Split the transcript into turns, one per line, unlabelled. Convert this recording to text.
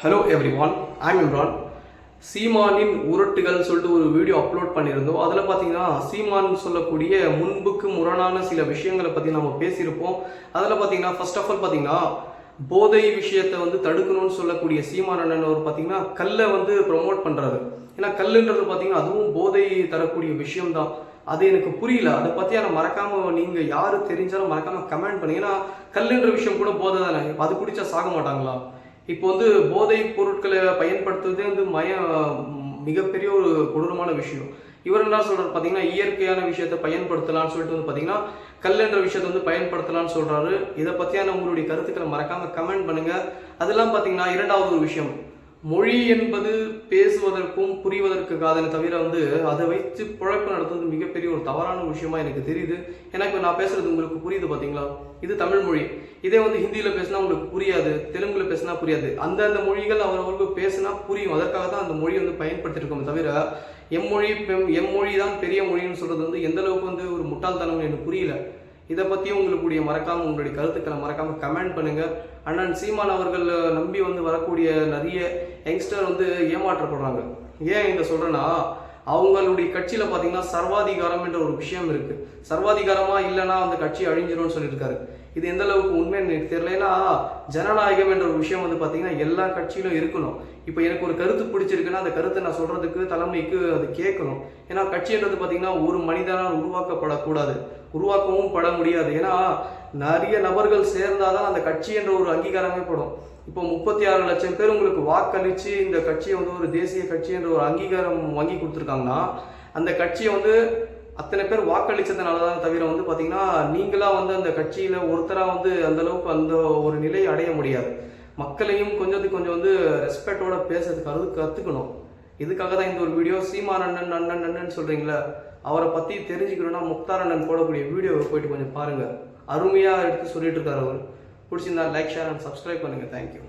Hello everyone I'm Imran சீமானின் உருட்டுகள் சொல்லிட்டு ஒரு வீடியோ அப்லோட் பண்ணியிருந்தோம். அதில் பார்த்தீங்கன்னா சீமான் சொல்லக்கூடிய முன்புக்கு முரணான சில விஷயங்களை பற்றி நம்ம பேசியிருப்போம். அதில் பார்த்தீங்கன்னா ஃபர்ஸ்ட் ஆஃப் ஆல் பார்த்தீங்கன்னா போதை விஷயத்தை வந்து தடுக்கணும்னு சொல்லக்கூடிய சீமான் அண்ணன் அவர் பார்த்தீங்கன்னா கல்லை வந்து ப்ரொமோட் பண்ணுறாரு ஏன்னா கல்லுன்றது பார்த்தீங்கன்னா அதுவும் போதை தரக்கூடிய விஷயம்தான். அது எனக்கு புரியல. அதை பற்றி ஆனால் மறக்காமல் நீங்கள் யார் தெரிஞ்சாலும் மறக்காமல் கமெண்ட் பண்ணி ஏன்னா கல்லுன்ற விஷயம் கூட போதை தானே. அது குடிச்சா சாக மாட்டாங்களா? இப்போ வந்து போதை பொருட்களை பயன்படுத்துவதே வந்து மய மிகப்பெரிய ஒரு கொடூரமான விஷயம். இவர் என்ன சொல்றாரு? பார்த்தீங்கன்னா இயற்கையான விஷயத்தை பயன்படுத்தலாம்னு சொல்லிட்டு வந்து பார்த்தீங்கன்னா கல்லுன்ற விஷயத்தை வந்து பயன்படுத்தலாம்னு சொல்றாரு. இதை பற்றியான உங்களுடைய கருத்துக்களை மறக்காம கமெண்ட் பண்ணுங்க. அதெல்லாம் பார்த்தீங்கன்னா இரண்டாவது ஒரு விஷயம். மொழி என்பது பேசுவதற்கும் புரிவதற்கு காதலை தவிர வந்து அதை வைத்து பிழைப்பு நடத்துவது மிகப்பெரிய ஒரு தவறான விஷயமா எனக்கு தெரியுது. எனக்கு இப்போ நான் பேசுறது உங்களுக்கு புரியுது பாத்தீங்களா? இது தமிழ் மொழி. இதே வந்து ஹிந்தியில பேசினா உங்களுக்கு புரியாது தெலுங்குல பேசினா புரியாது. அந்தந்த மொழிகள் அவரவர்களுக்கு பேசினா புரியும். அதற்காக தான் அந்த மொழி வந்து பயன்படுத்திருக்கோம் தவிர எம்மொழி பெம் எம்மொழி தான் பெரிய மொழின்னு சொல்றது வந்து எந்த அளவுக்கு வந்து ஒரு முட்டாள்தனம் எனக்கு புரியல. இதை பற்றியும் உங்களுக்குடைய மறக்காமல் உங்களுடைய கருத்துக்களை மறக்காமல் கமெண்ட் பண்ணுங்கள் அண்ணன் சீமான் அவர்கள் நம்பி வந்து வரக்கூடிய நிறைய யங்ஸ்டர் வந்து ஏமாற்றப்படுறாங்க. ஏன் இதை சொல்கிறேன்னா அவங்களுடைய கட்சியில் பார்த்தீங்கன்னா சர்வாதிகாரம் என்ற ஒரு விஷயம் இருக்கு. சர்வாதிகாரமா இல்லைன்னா அந்த கட்சி அழிஞ்சிரும்னு சொல்லியிருக்காரு. இது எந்த அளவுக்கு உண்மைன்னு எனக்கு தெரியல. ஏன்னா ஜனநாயகம் என்ற ஒரு விஷயம் வந்து பார்த்தீங்கன்னா எல்லா கட்சியிலும் இருக்கணும். இப்போ எனக்கு ஒரு கருத்து பிடிச்சிருக்குன்னா அந்த கருத்தை நான் சொல்றதுக்கு தலைமைக்கு அது கேட்கணும். ஏன்னா கட்சின்றது பார்த்தீங்கன்னா ஒரு மனிதனால் உருவாக்கப்படக்கூடாது. உருவாக்கவும் பட முடியாது. ஏன்னா நிறைய நபர்கள் சேர்ந்தாதான் அந்த கட்சி என்ற ஒரு அங்கீகாரமே படும். இப்போ முப்பத்தி ஆறு லட்சம் பேர் உங்களுக்கு வாக்களித்து இந்த கட்சியை வந்து ஒரு தேசிய கட்சி என்ற ஒரு அங்கீகாரம் வாங்கி கொடுத்துருக்காங்கன்னா அந்த கட்சியை வந்து அத்தனை பேர் வாக்களித்ததுனால தான் தவிர வந்து பார்த்தீங்கன்னா நீங்களாக வந்து அந்த கட்சியில் ஒருத்தராக வந்து அந்தளவுக்கு அந்த ஒரு நிலையை அடைய முடியாது. மக்களையும் கொஞ்சத்துக்கு கொஞ்சம் வந்து ரெஸ்பெக்டோட பேசுறதுக்கு அது கற்றுக்கணும் இதுக்காக தான் இந்த ஒரு வீடியோ சீமான் அண்ணன் அண்ணன் அண்ணன் சொல்கிறீங்களா அவரை பற்றி தெரிஞ்சுக்கணும்னா முக்தார் அண்ணன் போடக்கூடிய வீடியோவை போயிட்டு கொஞ்சம் பாருங்கள் அருமையாக எடுத்து சொல்லிட்டு இருக்காரு அவர். பிடிச்சிருந்தா லைக் ஷேர் அண்ட் சப்ஸ்கிரைப் பண்ணுங்கள் தேங்க்யூ